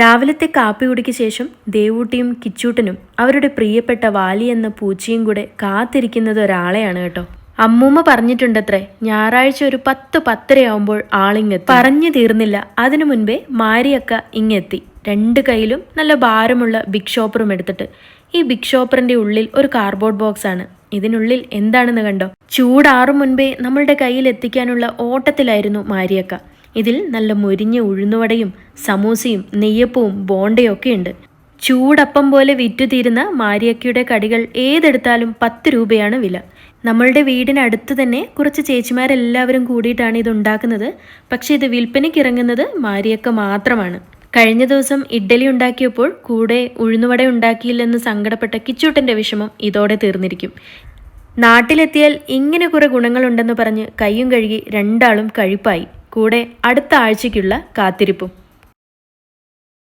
രാവിലത്തെ കാപ്പി കുടിക്ക് ശേഷം ദേവൂട്ടിയും കിച്ചൂട്ടനും അവരുടെ പ്രിയപ്പെട്ട വാലി എന്ന പൂച്ചയും കൂടെ കാത്തിരിക്കുന്നത് ഒരാളെയാണ് കേട്ടോ. അമ്മൂമ്മ പറഞ്ഞിട്ടുണ്ടത്രേ ഞായറാഴ്ച ഒരു പത്ത് പത്തരയാവുമ്പോൾ ആളിങ്ങെത്തി. പറഞ്ഞു തീർന്നില്ല. അതിനു മുൻപേ മാരിയക്ക ഇങ്ങെത്തി. രണ്ട് കയ്യിലും നല്ല ഭാരമുള്ള ബിഗ് ഷോപ്പറും എടുത്തിട്ട്. ഈ ബിഗ് ഷോപ്പറിന്റെ ഉള്ളിൽ ഒരു കാർഡ്ബോർഡ് ബോക്സ് ആണ്. ഇതിനുള്ളിൽ എന്താണെന്ന് കണ്ടോ? ചൂടാറും മുൻപേ നമ്മളുടെ കയ്യിൽ എത്തിക്കാനുള്ള ഓട്ടത്തിലായിരുന്നു മാരിയക്ക. ഇതിൽ നല്ല മുരിഞ്ഞ ഉഴുന്നുവടയും സമൂസയും നെയ്യപ്പവും ബോണ്ടയും ഒക്കെ ഉണ്ട്. ചൂടപ്പം പോലെ വിറ്റുതീരുന്ന മാരിയക്കയുടെ കടികൾ ഏതെടുത്താലും പത്ത് രൂപയാണ് വില. നമ്മളുടെ വീടിനടുത്ത് തന്നെ കുറച്ച് ചേച്ചിമാരെല്ലാവരും കൂടിയിട്ടാണ് ഇത് ഉണ്ടാക്കുന്നത് പക്ഷേ ഇത് വിൽപ്പനയ്ക്ക് ഇറങ്ങുന്നത് മാരിയക്ക മാത്രമാണ്. കഴിഞ്ഞ ദിവസം ഇഡ്ഡലി ഉണ്ടാക്കിയപ്പോൾ കൂടെ ഉഴുന്നുവട ഉണ്ടാക്കിയില്ലെന്ന് സങ്കടപ്പെട്ട കിച്ചൂട്ടന്റെ വിഷമം ഇതോടെ തീർന്നിരിക്കും. നാട്ടിലെത്തിയാൽ ഇങ്ങനെ കുറെ ഗുണങ്ങളുണ്ടെന്ന് പറഞ്ഞ് കയ്യും കഴുകി രണ്ടാളും കഴിപ്പായി. കൂടെ അടുത്ത ആഴ്ചയ്ക്കുള്ള കാത്തിരിപ്പും.